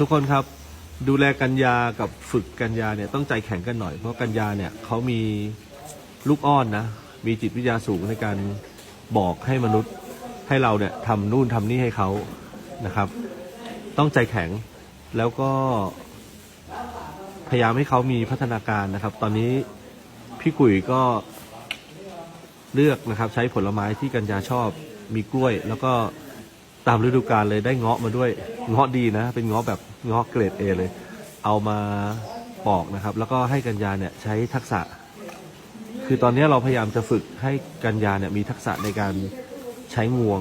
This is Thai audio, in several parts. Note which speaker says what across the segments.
Speaker 1: ทุกคนครับดูแลกัญญากับฝึกกัญญาเนี่ยต้องใจแข็งกันหน่อย เพราะกัญญาเนี่ยเขามีลูกอ้อนนะ มีจิตวิทยาสูงในการบอกให้มนุษย์ให้เราเนี่ยทำนู่นทำนี่ให้เขานะครับ ต้องใจแข็งแล้วก็พยายามให้เขามีพัฒนาการนะครับ ตอนนี้พี่กุ๋ยก็เลือกนะครับ ใช้ผลไม้ที่กัญญาชอบมีกล้วย แล้วก็ ตามฤดูกาลเลยได้เงาะมาด้วย เงาะดีนะ เป็นเงาะแบบเงาะเกรดเอเลย เอามาปอกนะครับ แล้วก็ให้กัญญาเนี่ยใช้ทักษะ คือตอนนี้เราพยายามจะฝึกให้กัญญาเนี่ยมีทักษะในการใช้งวง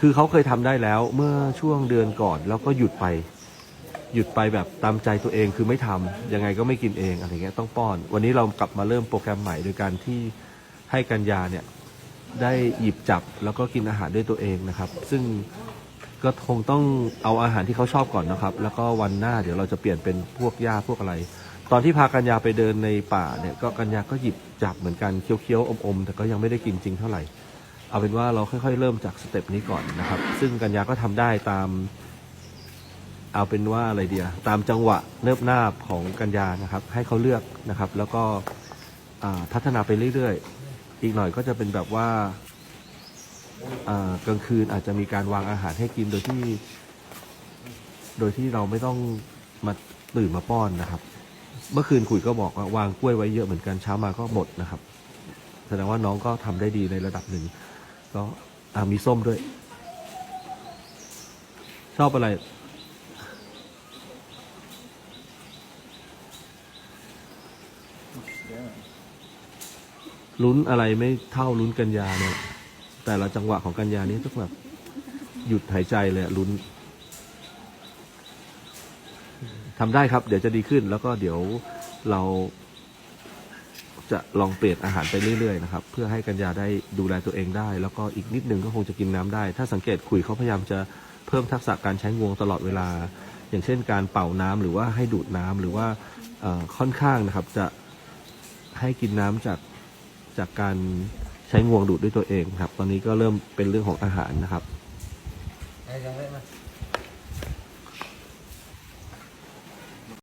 Speaker 1: คือเขาเคยทำได้แล้วเมื่อช่วงเดือนก่อน แล้วก็หยุดไป หยุดไปแบบตามใจตัวเองคือไม่ทำยังไงก็ไม่กินเองอะไรเงี้ยต้องป้อน วันนี้เรากลับมาเริ่มโปรแกรมใหม่โดยการที่ให้กัญญาเนี่ย ได้หยิบจับแล้วก็กินอาหารด้วยตัวเองนะครับ ซึ่งก็คงต้องเอาอาหารที่เขาชอบก่อนนะครับ แล้วก็วันหน้าเดี๋ยวเราจะเปลี่ยนเป็นพวกหญ้าพวกอะไร ตอนที่พากัญญาไปเดินในป่าเนี่ยก็กัญญาก็หยิบจับเหมือนกันเคี้ยวๆอมๆแต่ก็ยังไม่ได้กินจริงเท่าไหร่ เอาเป็นว่าเราค่อยๆ เริ่มจากสเต็ปนี้ก่อนนะครับ ซึ่งกัญญาก็ทำได้ตาม เอาเป็นว่าอะไรเดียตามจังหวะเนิบนาของกัญญานะครับ ให้เขาเลือกนะครับ แล้วก็พัฒนาไปเรื่อยๆ อีกหน่อยก็จะเป็นแบบว่ากลางคืนอาจจะมีการวางอาหารให้กินโดยที่ โดยที่เราไม่ต้องมาตื่นมาป้อนนะครับ เมื่อคืนคุยก็บอกว่าวางกล้วยไว้เยอะเหมือนกันเช้ามาก็หมดนะครับ แสดงว่าน้องก็ทำได้ดีในระดับหนึ่งก็มีส้มด้วย ชอบอะไร ลุ้นอะไรไม่เท่าลุ้นกัญญาเนี่ย แต่ละจังหวะของกัญญานี้ต้องแบบหยุดหายใจเลยลุ้นทำได้ครับ เดี๋ยวจะดีขึ้น แล้วก็เดี๋ยวเราจะลองเปลี่ยนอาหารไปเรื่อยๆนะครับ เพื่อให้กัญญาได้ดูแลตัวเองได้ แล้วก็อีกนิดนึงก็คงจะกินน้ำได้ ถ้าสังเกตคุยเขาพยายามจะเพิ่มทักษะการใช้งวงตลอดเวลา อย่างเช่น การเป่าน้ำหรือว่าให้ดูดน้ำหรือว่าค่อนข้างนะครับ จะให้กินน้ำจาก จากการใช้งวงดูดด้วยตัวเองครับ ตอนนี้ก็เริ่มเป็นเรื่องของอาหารนะครับ